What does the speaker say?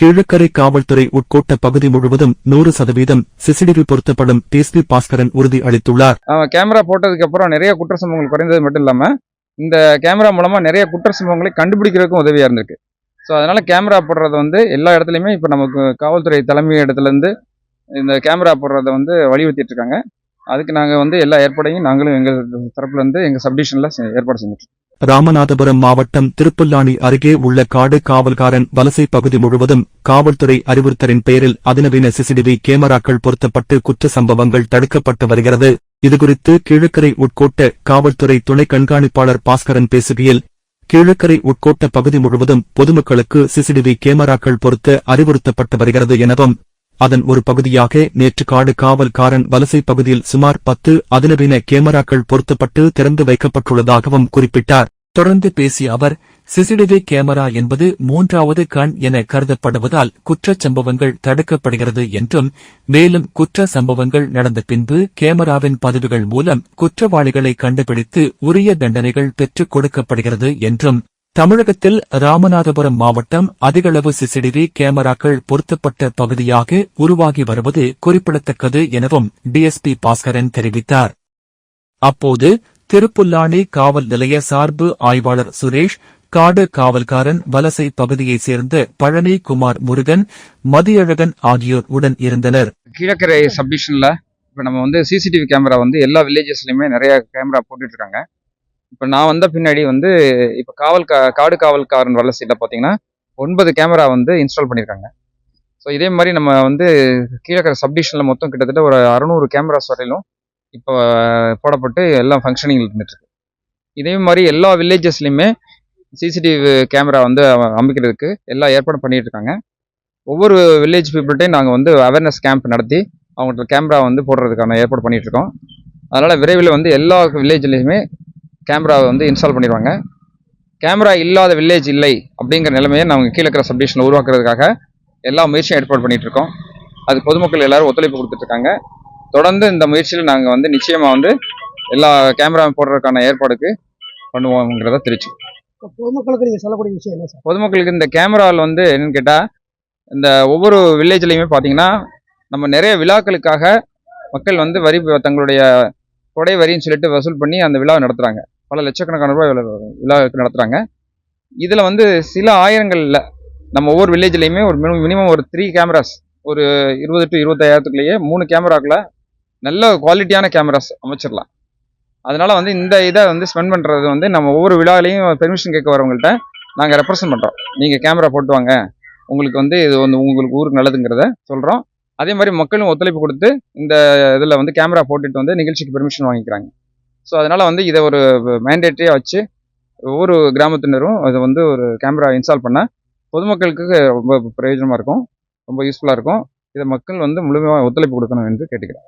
கிழக்கரை காவல்துறை உட்கோட்ட பகுதி முழுவதும் நூறு சதவீதம் சிசிடிவி பொருத்தப்படும் டிஎஸ்பி பாஸ்கரன் உறுதி அளித்துள்ளார். கேமரா போட்டதுக்கு அப்புறம் நிறைய குற்ற சம்பவங்கள் குறைந்தது மட்டும் இல்லாம இந்த கேமரா மூலமா நிறைய குற்ற சம்பவங்களை கண்டுபிடிக்கிறதுக்கும் உதவியா இருந்திருக்கு. ஸோ அதனால கேமரா போடுறது வந்து எல்லா இடத்துலையுமே இப்போ நமக்கு காவல்துறை தலைமை இடத்துல இருந்து இந்த கேமரா போடுறத வந்து வலியுறுத்திட்டு இருக்காங்க. அதுக்கு நாங்கள் வந்து எல்லா ஏற்பாடையும் நாங்களும் எங்கள் தரப்புல இருந்து எங்கள் சப்டிஷனில் ஏற்பாடு செஞ்சுட்டு ராமநாதபுரம் மாவட்டம் திருப்புல்லாணி அருகே உள்ள காடு காவல்காரன் வலசை பகுதி முழுவதும் காவல்துறை அறிவுறுத்தலின் பெயரில் அதிநவீன சிசிடிவி கேமராக்கள் பொருத்தப்பட்டு குற்ற சம்பவங்கள் தடுக்கப்பட்டு வருகிறது. இதுகுறித்து கீழக்கரை உட்கோட்ட காவல்துறை துணை கண்காணிப்பாளர் பாஸ்கரன் பேசுகையில் கீழக்கரை உட்கோட்ட பகுதி முழுவதும் பொதுமக்களுக்கு சிசிடிவி கேமராக்கள் பொருத்த அறிவுறுத்தப்பட்டு வருகிறது எனவும் அதன் ஒரு பகுதியாக நேற்று காடு காவல்காரன் வலசை பகுதியில் சுமார் பத்து அதிநவீன கேமராக்கள் பொருத்தப்பட்டு திறந்து வைக்கப்பட்டுள்ளதாகவும் குறிப்பிட்டார். தொடர்ந்து பேசிய அவர் சிசிடிவி கேமரா என்பது மூன்றாவது கண் என கருதப்படுவதால் குற்றச் சம்பவங்கள் தடுக்கப்படுகிறது என்றும் மேலும் குற்ற சம்பவங்கள் நடந்த பின்பு கேமராவின் பதிவுகள் மூலம் குற்றவாளிகளை கண்டுபிடித்து உரிய தண்டனைகள் பெற்றுக் கொடுக்கப்படுகிறது என்றும் தமிழகத்தில் ராமநாதபுரம் மாவட்டம் அதிகளவு சிசிடிவி கேமராக்கள் பொருத்தப்பட்ட பகுதியாக உருவாகி வருவது குறிப்பிடத்தக்கது எனவும் டிஎஸ்பி பாஸ்கரன் தெரிவித்தார். அப்போது திருப்புல்லானி காவல் நிலைய சார்பு ஆய்வாளர் சுரேஷ் காடு காவல்காரன் வலசை பகுதியைச் சேர்ந்த பழனி குமார் முருகன் மதியழகன் ஆகியோர் உடன் இருந்தனர். கீழக்கரை சப்டிஷன்ல இப்போ நம்ம வந்து சிசிடிவி கேமரா வந்து எல்லா வில்லேஜஸ்லையுமே நிறைய கேமரா போட்டுட்டு இருக்காங்க. இப்போ நான் வந்த பின்னாடி வந்து இப்போ காவல் கா காடு காவல்காரன் வளர்ச்சியில் பார்த்தீங்கன்னா ஒன்பது கேமரா வந்து இன்ஸ்டால் பண்ணியிருக்காங்க ஸோ இதே மாதிரி நம்ம வந்து கீழே இருக்கிற சப்டிஷனில் மொத்தம் கிட்டத்தட்ட ஒரு அறநூறு கேமராஸ் வரையிலும் இப்போ போடப்பட்டு எல்லாம் ஃபங்க்ஷனிங் இருந்துட்டுருக்கு. இதே மாதிரி எல்லா வில்லேஜஸ்லையுமே சிசிடிவி கேமரா வந்து அமைக்கிறதுக்கு எல்லா ஏற்பாடும் பண்ணிகிட்டு இருக்காங்க ஒவ்வொரு வில்லேஜ் பீப்புள்கிட்டையும் நாங்கள் வந்து அவேர்னஸ் கேம்ப் நடத்தி அவங்கள்ட்ட கேமரா வந்து போடுறதுக்கான ஏற்பாடு பண்ணிகிட்ருக்கோம் அதனால் விரைவில் வந்து எல்லா வில்லேஜ்லேயுமே கேமராவை வந்து இன்ஸ்டால் பண்ணிடுவாங்க. கேமரா இல்லாத வில்லேஜ் இல்லை அப்படிங்கிற நிலைமையை நாங்கள் கீழே இருக்கிற சப்டிஷனில் உருவாக்குறதுக்காக எல்லா முயற்சியும் ஏற்பாடு பண்ணிட்டு இருக்கோம். அது பொதுமக்கள் எல்லாரும் ஒத்துழைப்பு கொடுத்துட்டு இருக்காங்க தொடர்ந்து இந்த முயற்சியில் நாங்கள் வந்து நிச்சயமாக வந்து எல்லா கேமரா போடுறதுக்கான ஏற்பாடுக்கு பண்ணுவோங்கிறத தெரிச்சு இப்போ பொதுமக்களுக்கு நீங்க சொல்லக்கூடிய விஷயம் என்ன சார்? பொதுமக்களுக்கு இந்த கேமராவில் வந்து என்னன்னு கேட்டால் இந்த ஒவ்வொரு வில்லேஜ்லையுமே பார்த்தீங்கன்னா நம்ம நிறைய விழாக்களுக்காக மக்கள் வந்து வரி தங்களுடைய கொடை வரின்னு சொல்லிட்டு வசூல் பண்ணி அந்த விழாவை நடத்துகிறாங்க பல லட்சக்கணக்கான ரூபாய் விழாவுக்கு நடத்துகிறாங்க இதில் வந்து சில ஆயிரங்களில் நம்ம ஒவ்வொரு வில்லேஜ்லையுமே ஒரு மினிமம் ஒரு த்ரீ கேமராஸ் ஒரு இருபது டு இருபத்தாயிரத்துக்குள்ளேயே மூணு கேமராக்குள்ள நல்ல குவாலிட்டியான கேமராஸ் அமைச்சிடலாம். அதனால் வந்து இந்த இதை வந்து ஸ்பெண்ட் பண்ணுறது வந்து நம்ம ஒவ்வொரு விழாலையும் பெர்மிஷன் கேட்க வரவங்கள்ட்ட நாங்கள் ரெப்ரசன்ட் பண்ணுறோம் நீங்கள் கேமரா போட்டு வாங்க. உங்களுக்கு வந்து இது வந்து உங்களுக்கு ஊருக்கு நல்லதுங்கிறத சொல்கிறோம் அதே மாதிரி மக்களும் ஒத்துழைப்பு கொடுத்து இந்த இதில் வந்து கேமரா போட்டுட்டு வந்து நிகழ்ச்சிக்கு பெர்மிஷன் வாங்கிக்கிறாங்க. ஸோ அதனால் வந்து இதை ஒரு மேண்டேட்டரியாக வச்சு ஒவ்வொரு கிராமத்தினரும் அதை வந்து ஒரு கேமரா இன்ஸ்டால் பண்ணால் பொதுமக்களுக்கு ரொம்ப பிரயோஜனமாக இருக்கும். ரொம்ப யூஸ்ஃபுல்லாக இருக்கும். இதை மக்கள் வந்து முழுமையாக ஒத்துழைப்பு கொடுக்கணும் என்று கேட்டுக்கிறேன்.